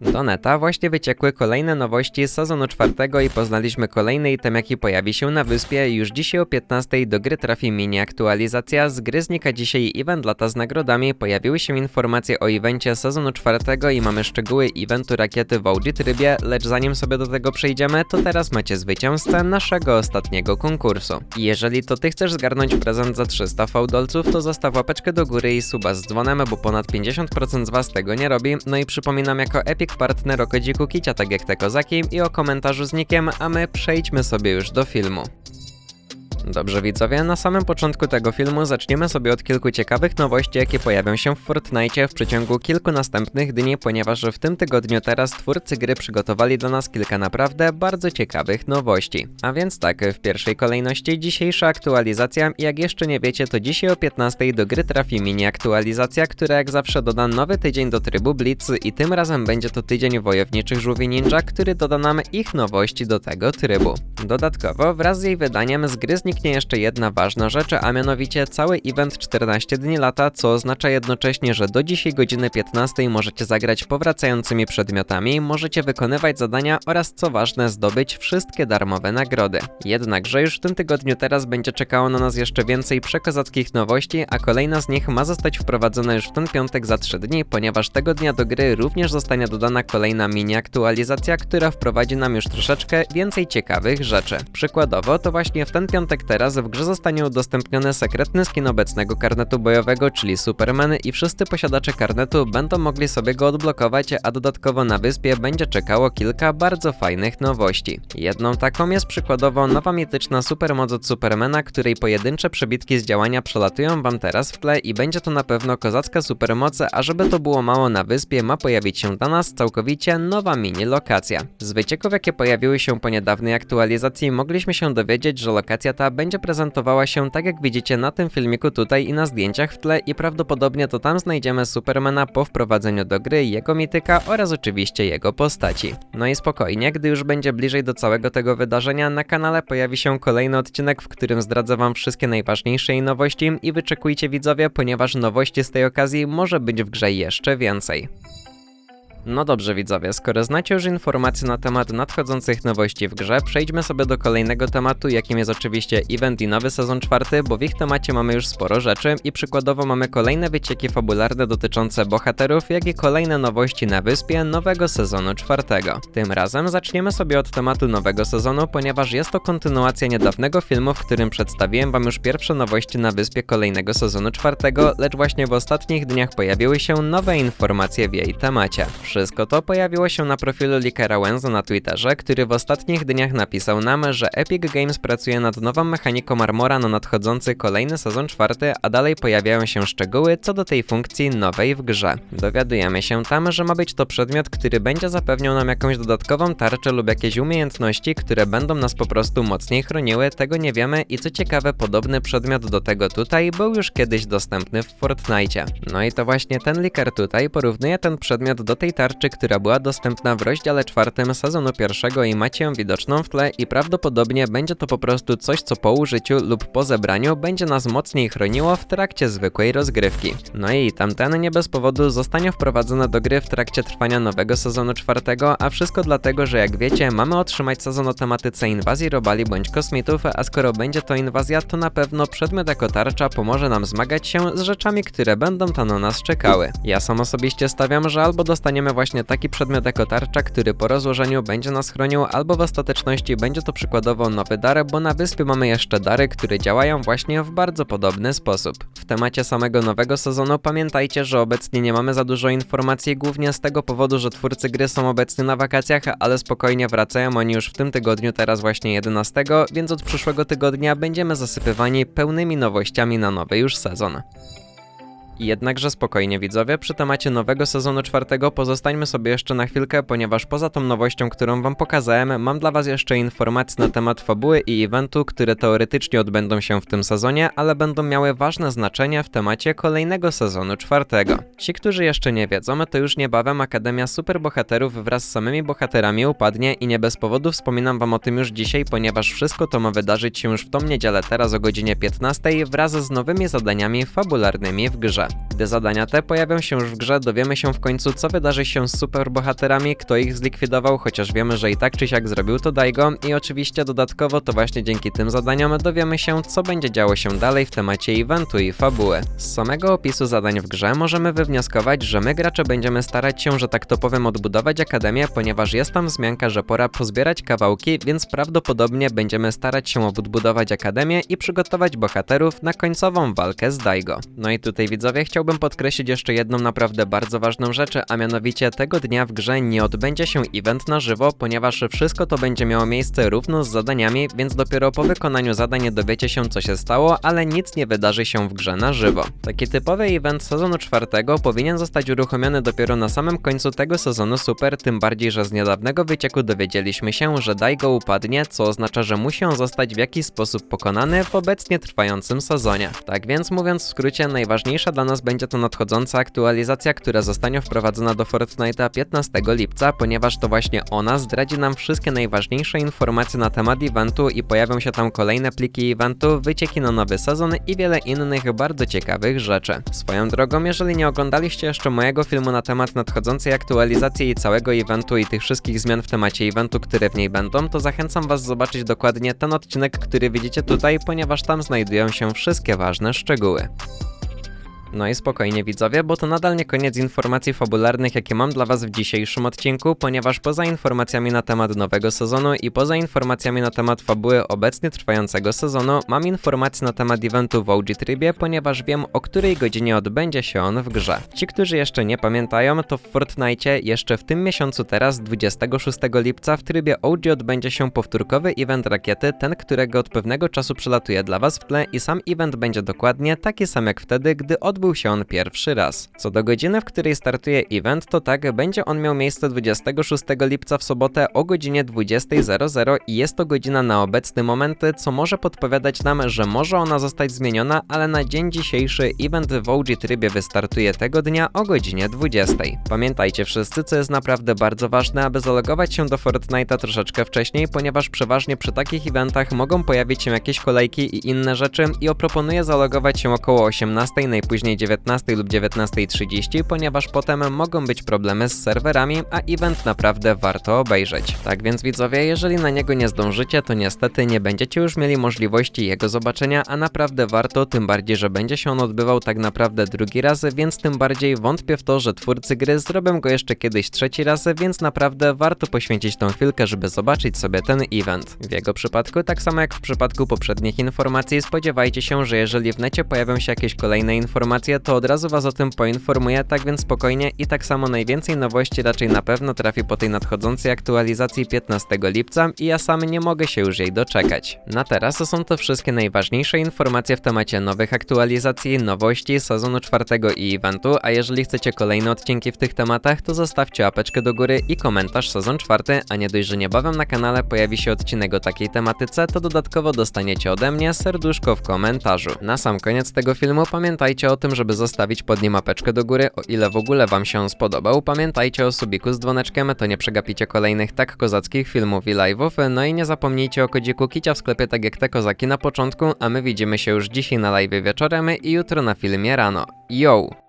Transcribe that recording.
Do neta właśnie wyciekły kolejne nowości z sezonu czwartego i poznaliśmy kolejny item jaki pojawi się na wyspie. Już dzisiaj o 15 do gry trafi mini aktualizacja. Z gry znika dzisiaj event lata z nagrodami. Pojawiły się informacje o evencie sezonu czwartego i mamy szczegóły eventu rakiety w OG trybie, lecz zanim sobie do tego przejdziemy, to teraz macie zwycięzcę naszego ostatniego konkursu. Jeżeli to ty chcesz zgarnąć prezent za 300 fałdolców, to zostaw łapeczkę do góry i suba z dzwonem, bo ponad 50% z was tego nie robi. No i przypominam jako Epic Partner o kodziku Kicia, tak jak te kozaki i o komentarzu z nikiem, a my przejdźmy sobie już do filmu. Dobrze widzowie, na samym początku tego filmu zaczniemy sobie od kilku ciekawych nowości, jakie pojawią się w Fortnite w przeciągu kilku następnych dni, ponieważ w tym tygodniu teraz twórcy gry przygotowali dla nas kilka naprawdę bardzo ciekawych nowości. A więc tak, w pierwszej kolejności dzisiejsza aktualizacja, jak jeszcze nie wiecie, to dzisiaj o 15 do gry trafi mini aktualizacja, która jak zawsze doda nowy tydzień do trybu Blitz i tym razem będzie to tydzień wojowniczych żółwi ninja, który doda nam ich nowości do tego trybu. Dodatkowo wraz z jej wydaniem z gry zniknie jeszcze jedna ważna rzecz, a mianowicie cały event 14 dni lata, co oznacza jednocześnie, że do dzisiaj godziny 15 możecie zagrać powracającymi przedmiotami, możecie wykonywać zadania oraz co ważne zdobyć wszystkie darmowe nagrody. Jednakże już w tym tygodniu teraz będzie czekało na nas jeszcze więcej przekozackich nowości, a kolejna z nich ma zostać wprowadzona już w ten piątek za 3 dni, ponieważ tego dnia do gry również zostanie dodana kolejna mini aktualizacja, która wprowadzi nam już troszeczkę więcej ciekawych rzeczy. Przykładowo to właśnie w ten piątek teraz w grze zostanie udostępniony sekretny skin obecnego karnetu bojowego, czyli Superman i wszyscy posiadacze karnetu będą mogli sobie go odblokować, a dodatkowo na wyspie będzie czekało kilka bardzo fajnych nowości. Jedną taką jest przykładowo nowa mityczna supermoc od Supermana, której pojedyncze przebitki z działania przelatują wam teraz w tle i będzie to na pewno kozacka supermoc, a żeby to było mało na wyspie ma pojawić się dla nas całkowicie nowa mini lokacja. Z wycieków jakie pojawiły się po niedawnej aktualizacji mogliśmy się dowiedzieć, że lokacja ta będzie prezentowała się tak jak widzicie na tym filmiku tutaj i na zdjęciach w tle i prawdopodobnie to tam znajdziemy Supermana po wprowadzeniu do gry, jego mityka oraz oczywiście jego postaci. No i spokojnie, gdy już będzie bliżej do całego tego wydarzenia, na kanale pojawi się kolejny odcinek, w którym zdradzę wam wszystkie najważniejsze nowości i wyczekujcie widzowie, ponieważ nowości z tej okazji może być w grze jeszcze więcej. No dobrze widzowie, skoro znacie już informacje na temat nadchodzących nowości w grze, przejdźmy sobie do kolejnego tematu, jakim jest oczywiście event i nowy sezon czwarty, bo w ich temacie mamy już sporo rzeczy i przykładowo mamy kolejne wycieki fabularne dotyczące bohaterów, jak i kolejne nowości na wyspie nowego sezonu czwartego. Tym razem zaczniemy sobie od tematu nowego sezonu, ponieważ jest to kontynuacja niedawnego filmu, w którym przedstawiłem wam już pierwsze nowości na wyspie kolejnego sezonu czwartego, lecz właśnie w ostatnich dniach pojawiły się nowe informacje w jej temacie. Wszystko to pojawiło się na profilu Likera Wenza na Twitterze, który w ostatnich dniach napisał nam, że Epic Games pracuje nad nową mechaniką armora na nadchodzący kolejny sezon czwarty, a dalej pojawiają się szczegóły co do tej funkcji nowej w grze. Dowiadujemy się tam, że ma być to przedmiot, który będzie zapewniał nam jakąś dodatkową tarczę lub jakieś umiejętności, które będą nas po prostu mocniej chroniły, tego nie wiemy i co ciekawe podobny przedmiot do tego tutaj był już kiedyś dostępny w Fortnite. No i to właśnie ten liker tutaj porównuje ten przedmiot do tej tarczy, która była dostępna w rozdziale czwartym sezonu pierwszego i macie ją widoczną w tle i prawdopodobnie będzie to po prostu coś, co po użyciu lub po zebraniu będzie nas mocniej chroniło w trakcie zwykłej rozgrywki. No i tamten nie bez powodu zostanie wprowadzony do gry w trakcie trwania nowego sezonu czwartego, a wszystko dlatego, że jak wiecie, mamy otrzymać sezon o tematyce inwazji robali bądź kosmitów, a skoro będzie to inwazja, to na pewno przedmiot jako tarcza pomoże nam zmagać się z rzeczami, które będą tam na nas czekały. Ja sam osobiście stawiam, że albo dostaniemy właśnie taki przedmiot jako tarcza, który po rozłożeniu będzie nas chronił, albo w ostateczności będzie to przykładowo nowy dar, bo na wyspie mamy jeszcze dary, które działają właśnie w bardzo podobny sposób. W temacie samego nowego sezonu pamiętajcie, że obecnie nie mamy za dużo informacji, głównie z tego powodu, że twórcy gry są obecnie na wakacjach, ale spokojnie wracają oni już w tym tygodniu, teraz właśnie 11, więc od przyszłego tygodnia będziemy zasypywani pełnymi nowościami na nowy już sezon. Jednakże spokojnie widzowie, przy temacie nowego sezonu czwartego pozostańmy sobie jeszcze na chwilkę, ponieważ poza tą nowością, którą wam pokazałem, mam dla was jeszcze informacje na temat fabuły i eventu, które teoretycznie odbędą się w tym sezonie, ale będą miały ważne znaczenie w temacie kolejnego sezonu czwartego. Ci, którzy jeszcze nie wiedzą, to już niebawem Akademia Superbohaterów wraz z samymi bohaterami upadnie i nie bez powodu wspominam wam o tym już dzisiaj, ponieważ wszystko to ma wydarzyć się już w tą niedzielę teraz o godzinie 15 wraz z nowymi zadaniami fabularnymi w grze. Grze. Gdy zadania te pojawią się już w grze, dowiemy się w końcu, co wydarzy się z superbohaterami, kto ich zlikwidował, chociaż wiemy, że i tak czy siak zrobił to Daigo i oczywiście dodatkowo to właśnie dzięki tym zadaniom dowiemy się, co będzie działo się dalej w temacie eventu i fabuły. Z samego opisu zadań w grze możemy wywnioskować, że my gracze będziemy starać się, że tak to powiem, odbudować akademię, ponieważ jest tam wzmianka, że pora pozbierać kawałki, więc prawdopodobnie będziemy starać się odbudować akademię i przygotować bohaterów na końcową walkę z Daigo. No i tutaj widzowie chciałbym podkreślić jeszcze jedną naprawdę bardzo ważną rzecz, a mianowicie tego dnia w grze nie odbędzie się event na żywo, ponieważ wszystko to będzie miało miejsce równo z zadaniami, więc dopiero po wykonaniu zadań dowiecie się co się stało, ale nic nie wydarzy się w grze na żywo. Taki typowy event sezonu czwartego powinien zostać uruchomiony dopiero na samym końcu tego sezonu super, tym bardziej, że z niedawnego wycieku dowiedzieliśmy się, że Daigo upadnie, co oznacza, że musi on zostać w jakiś sposób pokonany w obecnie trwającym sezonie. Tak więc mówiąc w skrócie, najważniejsza dla nas będzie to nadchodząca aktualizacja, która zostanie wprowadzona do Fortnite'a 15 lipca, ponieważ to właśnie ona zdradzi nam wszystkie najważniejsze informacje na temat eventu i pojawią się tam kolejne pliki eventu, wycieki na nowy sezon i wiele innych bardzo ciekawych rzeczy. Swoją drogą, jeżeli nie oglądaliście jeszcze mojego filmu na temat nadchodzącej aktualizacji i całego eventu i tych wszystkich zmian w temacie eventu, które w niej będą, to zachęcam was zobaczyć dokładnie ten odcinek, który widzicie tutaj, ponieważ tam znajdują się wszystkie ważne szczegóły. No i spokojnie widzowie, bo to nadal nie koniec informacji fabularnych, jakie mam dla was w dzisiejszym odcinku, ponieważ poza informacjami na temat nowego sezonu i poza informacjami na temat fabuły obecnie trwającego sezonu, mam informacje na temat eventu w OG Trybie, ponieważ wiem o której godzinie odbędzie się on w grze. Ci, którzy jeszcze nie pamiętają, to w Fortnite jeszcze w tym miesiącu teraz, 26 lipca w trybie OG odbędzie się powtórkowy event rakiety, ten, którego od pewnego czasu przelatuje dla was w tle i sam event będzie dokładnie taki sam jak wtedy, gdy odbył się on pierwszy raz. Co do godziny, w której startuje event, to tak, będzie on miał miejsce 26 lipca w sobotę o godzinie 20.00 i jest to godzina na obecny moment, co może podpowiadać nam, że może ona zostać zmieniona, ale na dzień dzisiejszy event w OG trybie wystartuje tego dnia o godzinie 20. Pamiętajcie wszyscy, co jest naprawdę bardzo ważne, aby zalogować się do Fortnite'a troszeczkę wcześniej, ponieważ przeważnie przy takich eventach mogą pojawić się jakieś kolejki i inne rzeczy i proponuję zalogować się około 18, najpóźniej 19 lub 19.30, ponieważ potem mogą być problemy z serwerami, a event naprawdę warto obejrzeć. Tak więc widzowie, jeżeli na niego nie zdążycie, to niestety nie będziecie już mieli możliwości jego zobaczenia, a naprawdę warto, tym bardziej, że będzie się on odbywał tak naprawdę drugi raz, więc tym bardziej wątpię w to, że twórcy gry zrobią go jeszcze kiedyś trzeci raz, więc naprawdę warto poświęcić tą chwilkę, żeby zobaczyć sobie ten event. W jego przypadku, tak samo jak w przypadku poprzednich informacji, spodziewajcie się, że jeżeli w necie pojawią się jakieś kolejne informacje, to od razu was o tym poinformuję, tak więc spokojnie i tak samo najwięcej nowości raczej na pewno trafi po tej nadchodzącej aktualizacji 15 lipca i ja sam nie mogę się już jej doczekać. Na teraz to są to wszystkie najważniejsze informacje w temacie nowych aktualizacji, nowości, sezonu czwartego i eventu, a jeżeli chcecie kolejne odcinki w tych tematach, to zostawcie łapeczkę do góry i komentarz sezon czwarty, a nie dość, że niebawem na kanale pojawi się odcinek o takiej tematyce, to dodatkowo dostaniecie ode mnie serduszko w komentarzu. Na sam koniec tego filmu pamiętajcie o tym, żeby zostawić pod nim łapeczkę do góry, o ile w ogóle wam się on spodobał. Pamiętajcie o subiku z dzwoneczkiem, to nie przegapicie kolejnych tak kozackich filmów i live'ów, no i nie zapomnijcie o kodziku Kicia w sklepie tak jak te kozaki na początku, a my widzimy się już dzisiaj na live wieczorem i jutro na filmie rano. Yo!